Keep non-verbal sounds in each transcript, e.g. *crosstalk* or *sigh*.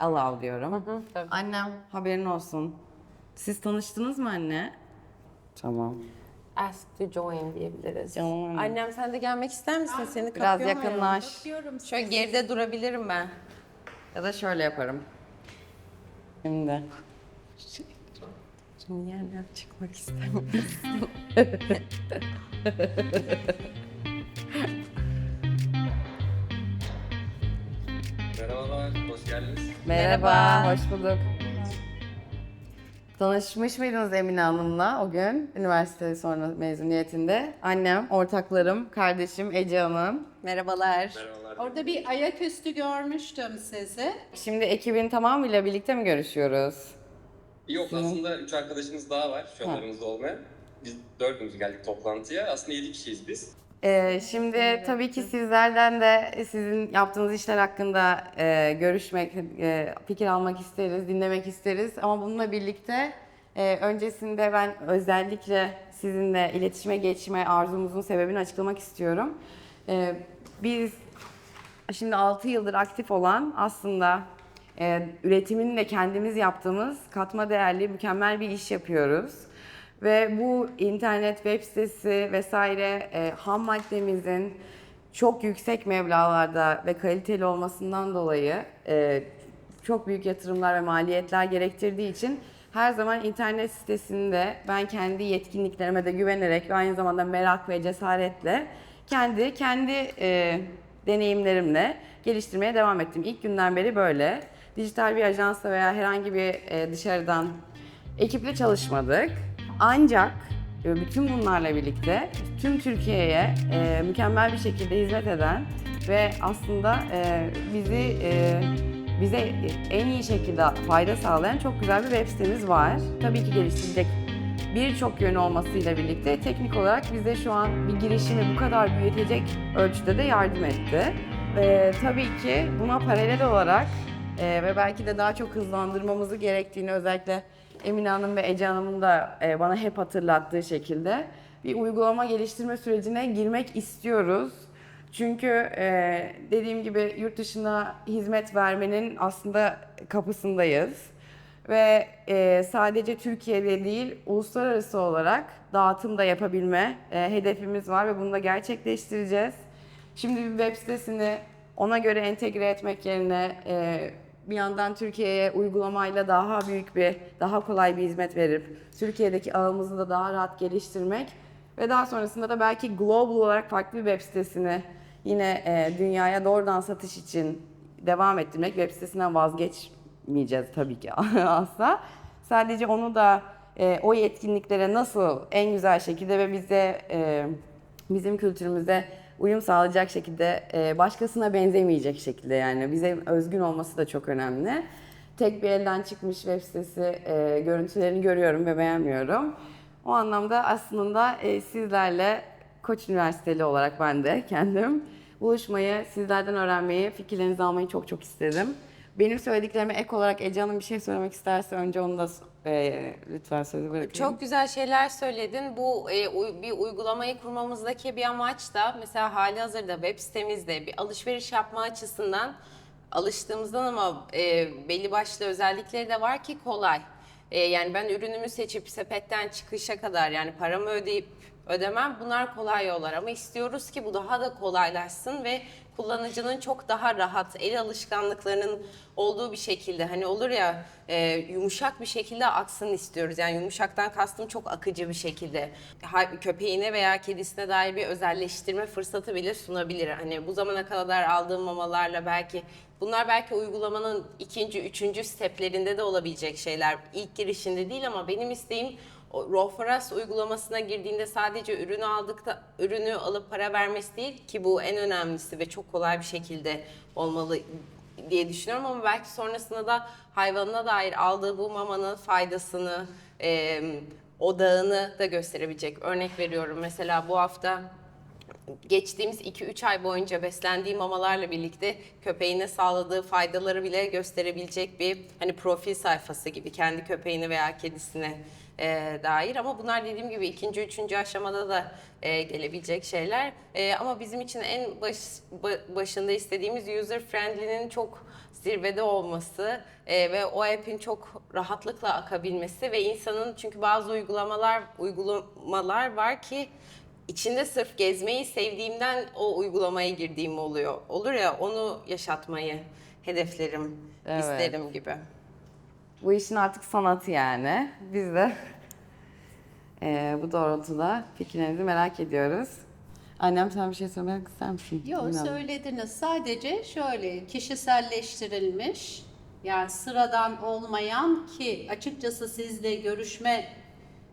allow diyorum. tabii. Annem haberin olsun. Siz tanıştınız mı anne? Tamam. Ask to join diyebiliriz. Canım annem. Sen de gelmek ister misin? Seni Biraz kapıyor mu yakınlaş. Şöyle geride durabilirim ben. Ya da şöyle yaparım. Şimdi. Şimdi yerden çıkmak istemiyorum. Merhabalar, hoş geldiniz. Merhaba, Merhaba. hoş bulduk. Tanışmış mıydınız Emine Hanım'la o gün üniversite sonra mezuniyetinde? Annem, ortaklarım, kardeşim Ece Hanım. Merhabalar. Merhabalar. Orada bir ayaküstü görmüştüm sizi. Şimdi ekibin tamamıyla birlikte mi görüşüyoruz? Yok aslında üç arkadaşımız daha var şu an Ha. aramızda olmayan. Biz dördümüz geldik toplantıya. Aslında yedi kişiyiz biz. Ee, şimdi tabii ki sizlerden de sizin yaptığınız işler hakkında e, görüşmek, e, fikir almak isteriz, dinlemek isteriz. Ama bununla birlikte e, öncesinde ben özellikle sizinle iletişime geçme arzumuzun sebebini açıklamak istiyorum. E, biz şimdi 6 yıldır aktif olan aslında e, üretimini de kendimiz yaptığımız katma değerli mükemmel bir iş yapıyoruz. Ve bu internet web sitesi vesaire e, ham maddemizin çok yüksek meblağlarda ve kaliteli olmasından dolayı e, çok büyük yatırımlar ve maliyetler gerektirdiği için her zaman internet sitesinde ben kendi yetkinliklerime de güvenerek ve aynı zamanda merak ve cesaretle kendi kendi e, deneyimlerimle geliştirmeye devam ettim. İlk günden beri böyle. Dijital bir ajansla veya herhangi bir e, dışarıdan ekiple çalışmadık. Ancak e, bütün bunlarla birlikte tüm Türkiye'ye e, mükemmel bir şekilde hizmet eden ve aslında e, bizi e, bize en iyi şekilde fayda sağlayan çok güzel bir web sitemiz var. Tabii ki geliştirecek birçok yönü olmasıyla birlikte teknik olarak bize şu an bir girişimi bu kadar büyütecek ölçüde de yardım etti. Ee, tabii ki buna paralel olarak e, ve belki de daha çok hızlandırmamızı gerektiğini özellikle Emine Hanım ve Ece Hanım'ın da e, bana hep hatırlattığı şekilde bir uygulama geliştirme sürecine girmek istiyoruz. Çünkü e, dediğim gibi yurt dışına hizmet vermenin aslında kapısındayız. Ve e, sadece Türkiye'de değil, uluslararası olarak dağıtım da yapabilme hedefimiz var ve bunu da gerçekleştireceğiz. Şimdi bir web sitesini ona göre entegre etmek yerine bir yandan Türkiye'ye uygulamayla daha büyük bir, daha kolay bir hizmet verip Türkiye'deki ağımızı da daha rahat geliştirmek ve daha sonrasında da belki global olarak farklı bir web sitesini yine e, dünyaya doğrudan satış için devam ettirmek, web sitesinden vazgeçmeyeceğiz tabii ki *laughs* asla. Sadece onu da e, o yetkinliklere nasıl en güzel şekilde ve bize e, bizim kültürümüze uyum sağlayacak şekilde, e, başkasına benzemeyecek şekilde yani bize özgün olması da çok önemli. Tek bir elden çıkmış web sitesi e, görüntülerini görüyorum ve beğenmiyorum. O anlamda aslında e, sizlerle Koç Üniversiteli olarak ben de kendim buluşmayı, sizlerden öğrenmeyi, fikirlerinizi almayı çok çok istedim. Benim söylediklerime ek olarak Ece Hanım bir şey söylemek isterse önce onu da e, lütfen sözü bırakayım. Çok güzel şeyler söyledin. Bu e, uy- bir uygulamayı kurmamızdaki bir amaç da mesela hali hazırda web sitemizde bir alışveriş yapma açısından alıştığımızdan ama e, belli başlı özellikleri de var ki kolay. E, yani ben ürünümü seçip sepetten çıkışa kadar yani paramı ödeyip ödemem bunlar kolay yollar ama istiyoruz ki bu daha da kolaylaşsın ve kullanıcının çok daha rahat el alışkanlıklarının olduğu bir şekilde hani olur ya e, yumuşak bir şekilde aksın istiyoruz. Yani yumuşaktan kastım çok akıcı bir şekilde. Köpeğine veya kedisine dair bir özelleştirme fırsatı bile sunabilir. Hani bu zamana kadar aldığım mamalarla belki bunlar belki uygulamanın ikinci, üçüncü steplerinde de olabilecek şeyler. İlk girişinde değil ama benim isteğim Us uygulamasına girdiğinde sadece ürünü aldıkta ürünü alıp para vermesi değil ki bu en önemlisi ve çok kolay bir şekilde olmalı diye düşünüyorum ama belki sonrasında da hayvanına dair aldığı bu mamanın faydasını, e, odağını da gösterebilecek. Örnek veriyorum mesela bu hafta geçtiğimiz 2-3 ay boyunca beslendiği mamalarla birlikte köpeğine sağladığı faydaları bile gösterebilecek bir hani profil sayfası gibi kendi köpeğine veya kedisine e, dair ama bunlar dediğim gibi ikinci, üçüncü aşamada da e, gelebilecek şeyler. E, ama bizim için en baş, ba- başında istediğimiz user friendly'nin çok zirvede olması e, ve o app'in çok rahatlıkla akabilmesi ve insanın çünkü bazı uygulamalar uygulamalar var ki içinde sırf gezmeyi sevdiğimden o uygulamaya girdiğim oluyor. Olur ya onu yaşatmayı hedeflerim, Evet. isterim gibi. Bu işin artık sanatı yani. Biz de *laughs* eee, bu doğrultuda fikirlerinizi merak ediyoruz. Annem sen bir şey söylemek ister misin? Yok Bilmiyorum. söylediniz. Sadece şöyle kişiselleştirilmiş yani sıradan olmayan ki açıkçası sizle görüşme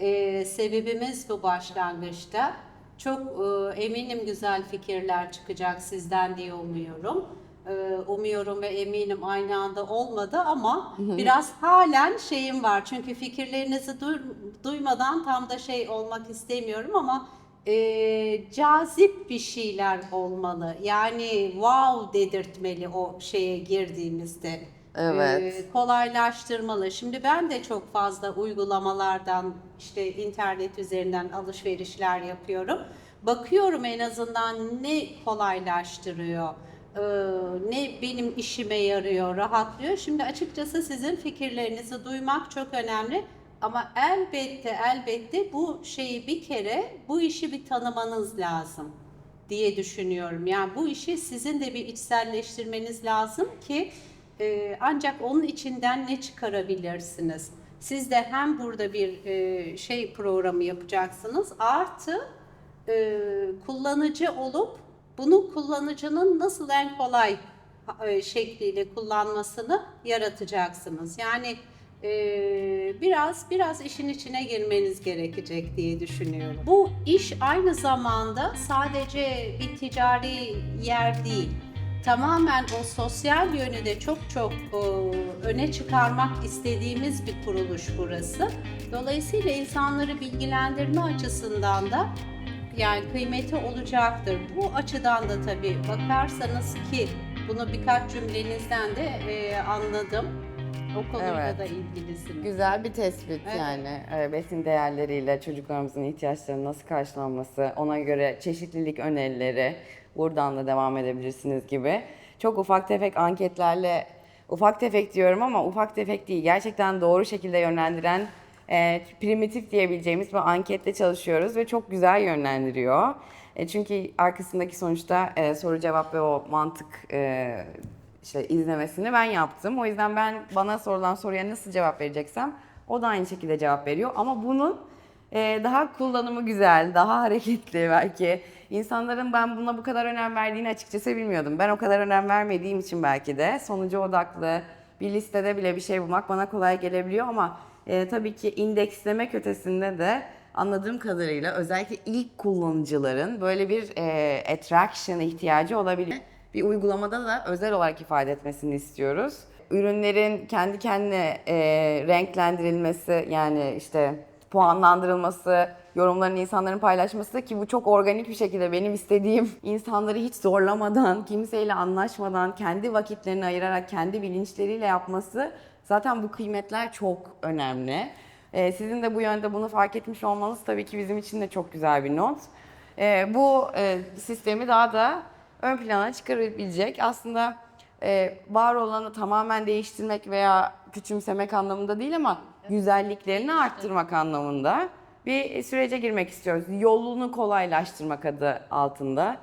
e, sebebimiz bu başlangıçta. Çok e, eminim güzel fikirler çıkacak sizden diye umuyorum. E, umuyorum ve eminim aynı anda olmadı ama biraz halen şeyim var. Çünkü fikirlerinizi duy- duymadan tam da şey olmak istemiyorum ama e, cazip bir şeyler olmalı. Yani wow dedirtmeli o şeye girdiğimizde. Evet. E, kolaylaştırmalı. Şimdi ben de çok fazla uygulamalardan işte internet üzerinden alışverişler yapıyorum. Bakıyorum en azından ne kolaylaştırıyor, ne benim işime yarıyor, rahatlıyor. Şimdi açıkçası sizin fikirlerinizi duymak çok önemli. Ama elbette elbette bu şeyi bir kere bu işi bir tanımanız lazım diye düşünüyorum. Yani bu işi sizin de bir içselleştirmeniz lazım ki e, ancak onun içinden ne çıkarabilirsiniz? Siz de hem burada bir e, şey programı yapacaksınız artı e, kullanıcı olup bunu kullanıcının nasıl en kolay e, şekliyle kullanmasını yaratacaksınız. Yani e, biraz biraz işin içine girmeniz gerekecek diye düşünüyorum. Bu iş aynı zamanda sadece bir ticari yer değil. Tamamen o sosyal yönü de çok çok öne çıkarmak istediğimiz bir kuruluş burası. Dolayısıyla insanları bilgilendirme açısından da yani kıymeti olacaktır. Bu açıdan da tabii bakarsanız ki bunu birkaç cümlenizden de e, anladım. O konuyla Evet. da ilgilisiniz. Güzel bir tespit Evet. yani. Besin değerleriyle çocuklarımızın ihtiyaçlarının nasıl karşılanması, ona göre çeşitlilik önerileri, buradan da devam edebilirsiniz gibi. Çok ufak tefek anketlerle, ufak tefek diyorum ama ufak tefek değil, gerçekten doğru şekilde yönlendiren e, primitif diyebileceğimiz bir anketle çalışıyoruz ve çok güzel yönlendiriyor. E, çünkü arkasındaki sonuçta e, soru cevap ve o mantık e, işte izlemesini ben yaptım. O yüzden ben bana sorulan soruya nasıl cevap vereceksem o da aynı şekilde cevap veriyor. Ama bunun e, daha kullanımı güzel, daha hareketli belki. İnsanların ben buna bu kadar önem verdiğini açıkçası bilmiyordum. Ben o kadar önem vermediğim için belki de sonucu odaklı bir listede bile bir şey bulmak bana kolay gelebiliyor ama e, tabii ki indekslemek ötesinde de anladığım kadarıyla özellikle ilk kullanıcıların böyle bir e, attraction ihtiyacı olabilir. Bir uygulamada da özel olarak ifade etmesini istiyoruz. Ürünlerin kendi kendine e, renklendirilmesi yani işte puanlandırılması, yorumların insanların paylaşması ki bu çok organik bir şekilde benim istediğim insanları hiç zorlamadan, kimseyle anlaşmadan, kendi vakitlerini ayırarak, kendi bilinçleriyle yapması zaten bu kıymetler çok önemli. Ee, sizin de bu yönde bunu fark etmiş olmanız tabii ki bizim için de çok güzel bir not. Ee, bu e, sistemi daha da ön plana çıkarabilecek. Aslında e, var olanı tamamen değiştirmek veya küçümsemek anlamında değil ama güzelliklerini arttırmak anlamında bir sürece girmek istiyoruz. Yolunu kolaylaştırmak adı altında.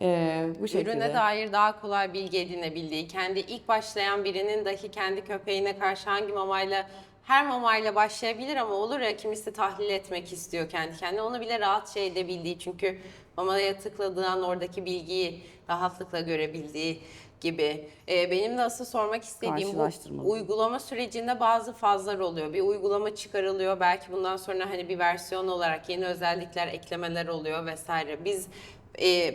Ee, bu şekilde. Ürüne dair daha kolay bilgi edinebildiği, kendi ilk başlayan birinin dahi kendi köpeğine karşı hangi mamayla her mamayla başlayabilir ama olur ya kimisi tahlil etmek istiyor kendi kendine. Onu bile rahatça edebildiği çünkü mamaya tıkladığı an oradaki bilgiyi rahatlıkla görebildiği gibi. Ee, benim de asıl sormak istediğim bu uygulama sürecinde bazı fazlar oluyor. Bir uygulama çıkarılıyor. Belki bundan sonra hani bir versiyon olarak yeni özellikler, eklemeler oluyor vesaire. Biz e,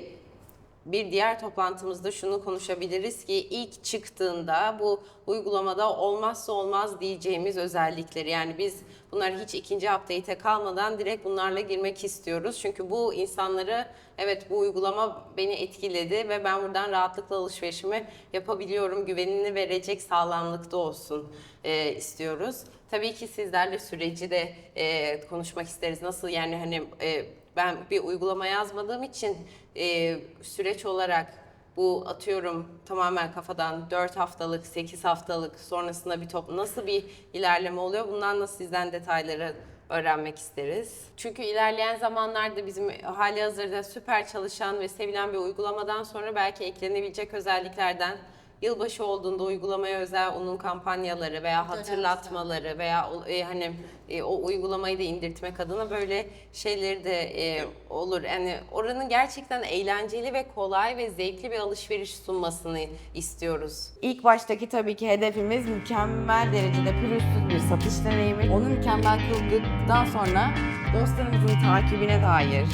bir diğer toplantımızda şunu konuşabiliriz ki ilk çıktığında bu uygulamada olmazsa olmaz diyeceğimiz özellikleri yani biz bunlar hiç ikinci update'e kalmadan direkt bunlarla girmek istiyoruz. Çünkü bu insanları evet bu uygulama beni etkiledi ve ben buradan rahatlıkla alışverişimi yapabiliyorum güvenini verecek sağlamlıkta olsun e, istiyoruz. Tabii ki sizlerle süreci de e, konuşmak isteriz. Nasıl yani hani e, ben bir uygulama yazmadığım için e, süreç olarak bu atıyorum tamamen kafadan 4 haftalık, 8 haftalık sonrasında bir top nasıl bir ilerleme oluyor? Bundan da sizden detayları öğrenmek isteriz. Çünkü ilerleyen zamanlarda bizim hali hazırda süper çalışan ve sevilen bir uygulamadan sonra belki eklenebilecek özelliklerden yılbaşı olduğunda uygulamaya özel onun kampanyaları veya hatırlatmaları veya o- e, hani e, o uygulamayı da indirtmek adına böyle şeyleri de e, olur. Yani oranın gerçekten eğlenceli ve kolay ve zevkli bir alışveriş sunmasını istiyoruz. İlk baştaki tabii ki hedefimiz mükemmel derecede pürüzsüz bir satış deneyimi. Onu mükemmel kıldıktan sonra dostlarımızın takibine dair,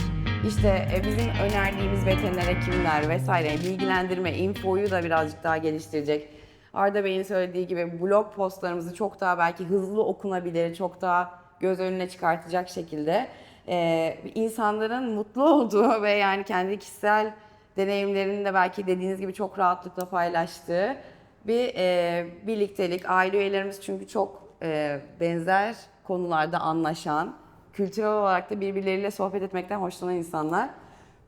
işte e, bizim önerdiğimiz veteriner hekimler vesaire bilgilendirme, infoyu da birazcık daha geliştirecek. Arda Bey'in söylediği gibi blog postlarımızı çok daha belki hızlı okunabilir, çok daha göz önüne çıkartacak şekilde e, insanların mutlu *laughs* olduğu ve yani kendi kişisel deneyimlerini de belki dediğiniz gibi çok rahatlıkla paylaştığı bir e, birliktelik. Aile üyelerimiz çünkü çok e, benzer konularda anlaşan, kültürel olarak da birbirleriyle sohbet etmekten hoşlanan insanlar.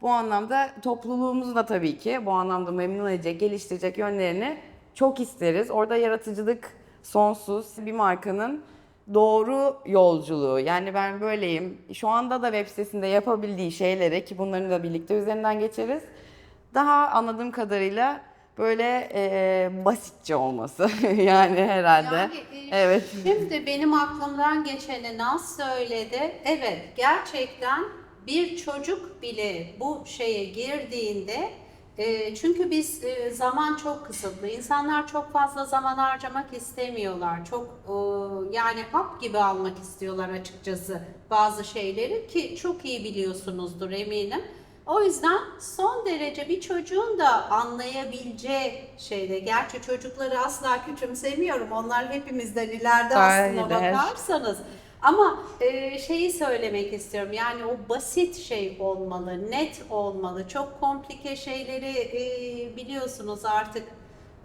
Bu anlamda topluluğumuzu da tabii ki bu anlamda memnun edecek, geliştirecek yönlerini çok isteriz. Orada yaratıcılık sonsuz. Bir markanın doğru yolculuğu. Yani ben böyleyim. Şu anda da web sitesinde yapabildiği şeyleri ki bunların da birlikte üzerinden geçeriz. Daha anladığım kadarıyla böyle e, basitçe olması *laughs* yani herhalde. Yani, e, evet. Şimdi benim aklımdan geçeni Naz söyledi. Evet gerçekten bir çocuk bile bu şeye girdiğinde e, çünkü biz e, zaman çok kısıtlı. İnsanlar çok fazla zaman harcamak istemiyorlar. Çok e, yani hap gibi almak istiyorlar açıkçası bazı şeyleri ki çok iyi biliyorsunuzdur eminim. O yüzden son derece bir çocuğun da anlayabileceği şeyde. Gerçi çocukları asla küçümsemiyorum. Onlar hepimizden ileride aslında bakarsanız. Ama e, şeyi söylemek istiyorum. Yani o basit şey olmalı, net olmalı. Çok komplike şeyleri e, biliyorsunuz artık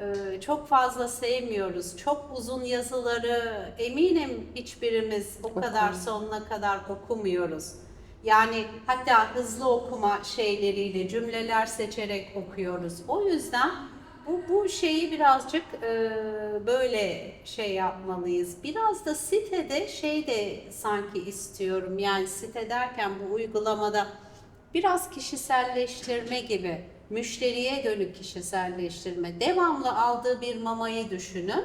e, çok fazla sevmiyoruz. Çok uzun yazıları eminim hiçbirimiz o kadar sonuna kadar okumuyoruz. Yani hatta hızlı okuma şeyleriyle cümleler seçerek okuyoruz. O yüzden bu, bu şeyi birazcık e, böyle şey yapmalıyız. Biraz da sitede şey de sanki istiyorum. Yani site derken bu uygulamada biraz kişiselleştirme gibi, müşteriye dönük kişiselleştirme. Devamlı aldığı bir mamayı düşünün.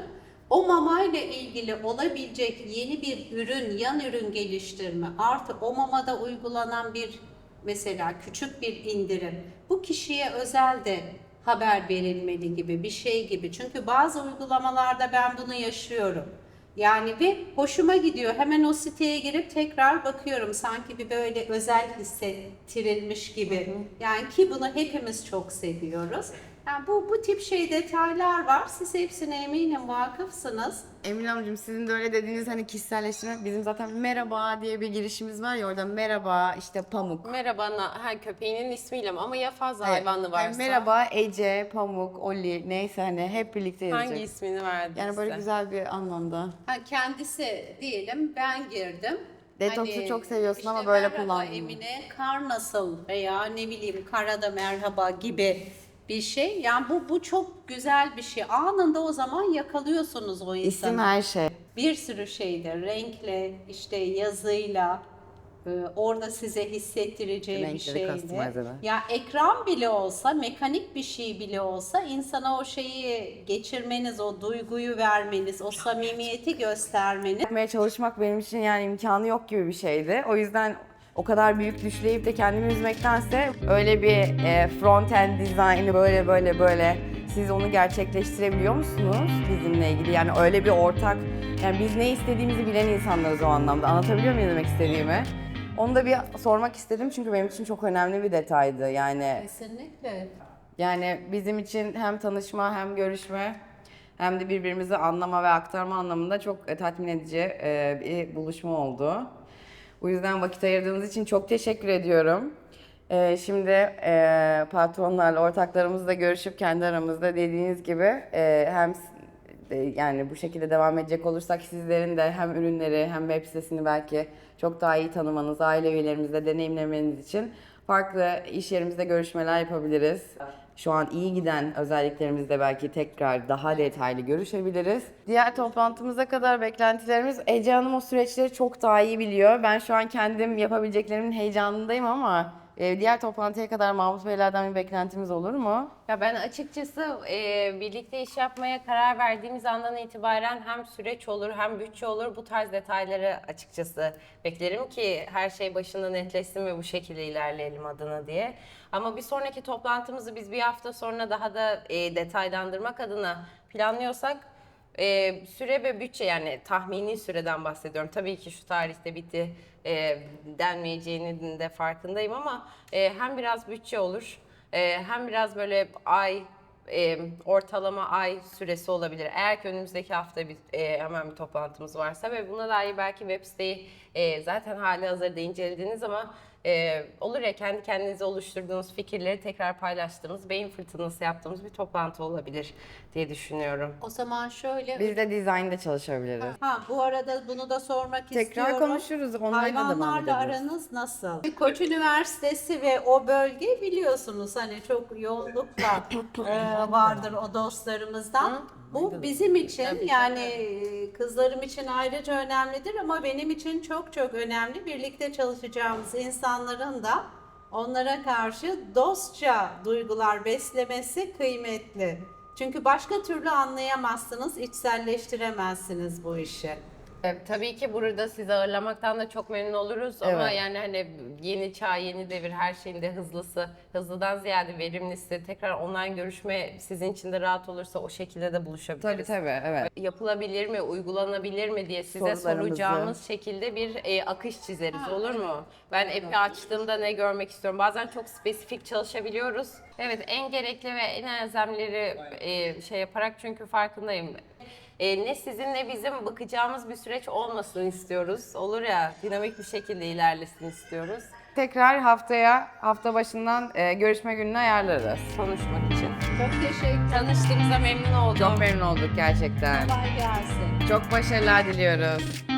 O mamayla ilgili olabilecek yeni bir ürün, yan ürün geliştirme, artı o mamada uygulanan bir mesela küçük bir indirim. Bu kişiye özel de haber verilmeli gibi bir şey gibi. Çünkü bazı uygulamalarda ben bunu yaşıyorum. Yani ve hoşuma gidiyor. Hemen o siteye girip tekrar bakıyorum. Sanki bir böyle özel hissettirilmiş gibi. Yani ki bunu hepimiz çok seviyoruz. Yani bu, bu tip şey detaylar var. Siz hepsine eminim vakıfsınız. Emin Hanımcığım sizin de öyle dediğiniz hani kişiselleştirme bizim zaten merhaba diye bir girişimiz var ya orada merhaba işte Pamuk. Merhaba, na- ha, köpeğinin ismiyle mi? Ama ya fazla Evet. hayvanlı Yani varsa? merhaba Ece, Pamuk, Oli neyse hani hep birlikte yazacak. Hangi ismini verdi Yani böyle size? güzel bir anlamda. Ha, kendisi diyelim ben girdim. Hani Detoksu çok seviyorsun ama böyle merhaba kullandın. Emine kar nasıl veya ne bileyim karada merhaba gibi bir şey. Yani bu bu çok güzel bir şey. Anında o zaman yakalıyorsunuz o insanı. İsim her şey. Bir sürü şeyde renkle işte yazıyla e, orada size hissettireceği bir Renkleri şeyle. customize eder. Ya ekran bile olsa, mekanik bir şey bile olsa insana o şeyi geçirmeniz, o duyguyu vermeniz, o samimiyeti göstermeniz Yapmaya çalışmak benim için yani imkanı yok gibi bir şeydi. O yüzden o kadar büyük düşleyip de kendimi üzmektense öyle bir e, front end dizaynı böyle böyle böyle siz onu gerçekleştirebiliyor musunuz bizimle ilgili? Yani öyle bir ortak, yani biz ne istediğimizi bilen insanlarız o anlamda. Anlatabiliyor muyum demek istediğimi? Onu da bir sormak istedim çünkü benim için çok önemli bir detaydı. Yani kesinlikle yani bizim için hem tanışma hem görüşme hem de birbirimizi anlama ve aktarma anlamında çok tatmin edici e, bir buluşma oldu. O yüzden vakit ayırdığınız için çok teşekkür ediyorum. E, Şimdi e, patronlarla, ortaklarımızla görüşüp kendi aramızda dediğiniz gibi e, hem e, yani bu şekilde devam edecek olursak sizlerin de hem ürünleri hem web sitesini belki çok daha iyi tanımanız, aile üyelerimizle deneyimlemeniz için farklı iş yerimizde görüşmeler yapabiliriz. Şu an iyi giden özelliklerimizde belki tekrar daha detaylı görüşebiliriz. Diğer toplantımıza kadar beklentilerimiz Ece Hanım o süreçleri çok daha iyi biliyor. Ben şu an kendim yapabileceklerimin heyecanındayım ama e, diğer toplantıya kadar Mahmut Beylerden bir beklentimiz olur mu? Ya ben açıkçası e, birlikte iş yapmaya karar verdiğimiz andan itibaren hem süreç olur hem bütçe olur bu tarz detayları açıkçası beklerim ki her şey başında netleşsin ve bu şekilde ilerleyelim adına diye. Ama bir sonraki toplantımızı biz bir hafta sonra daha da e, detaylandırmak adına planlıyorsak e, süre ve bütçe yani tahmini süreden bahsediyorum. Tabii ki şu tarihte bitti e, denmeyeceğinin de farkındayım ama e, hem biraz bütçe olur e, hem biraz böyle ay e, ortalama ay süresi olabilir. Eğer ki önümüzdeki hafta bir, e, hemen bir toplantımız varsa ve buna dair belki web siteyi e, zaten hali hazırda incelediniz ama e, olur ya kendi kendinize oluşturduğunuz fikirleri tekrar paylaştığımız, beyin fırtınası yaptığımız bir toplantı olabilir diye düşünüyorum. O zaman şöyle Biz de dizaynda çalışabiliriz. Ha bu arada bunu da sormak Tekrar istiyorum. konuşuruz. Onlarla Hayvanlarla aranız nasıl? Koç Üniversitesi ve o bölge biliyorsunuz hani çok yoğunlukla *coughs* e, vardır o dostlarımızdan. Bu bizim için yani e, kızlarım için ayrıca önemlidir ama benim için çok çok önemli. Birlikte çalışacağımız insanların da onlara karşı dostça duygular beslemesi kıymetli. Çünkü başka türlü anlayamazsınız, içselleştiremezsiniz bu işi. E, tabii ki burada sizi ağırlamaktan da çok memnun oluruz ama Evet. yani hani yeni çağ, yeni devir her şeyin de hızlısı, hızlıdan ziyade verimlisi, tekrar online görüşme sizin için de rahat olursa o şekilde de buluşabiliriz. Tabii tabii evet. Yapılabilir mi, uygulanabilir mi diye size Sorularımızı. soracağımız şekilde bir e, akış çizeriz olur mu? Ben app'i açtığımda ne görmek istiyorum? Bazen çok spesifik çalışabiliyoruz. Evet en gerekli ve en elzemleri e, şey yaparak çünkü farkındayım. E, ne sizin ne bizim bakacağımız bir süreç olmasın istiyoruz. Olur ya dinamik bir şekilde ilerlesin istiyoruz. Tekrar haftaya, hafta başından e, görüşme gününü ayarlarız. Konuşmak için. Çok teşekkür Tanıştığımıza memnun oldum. Çok memnun olduk gerçekten. Kolay gelsin. Çok başarılar diliyoruz.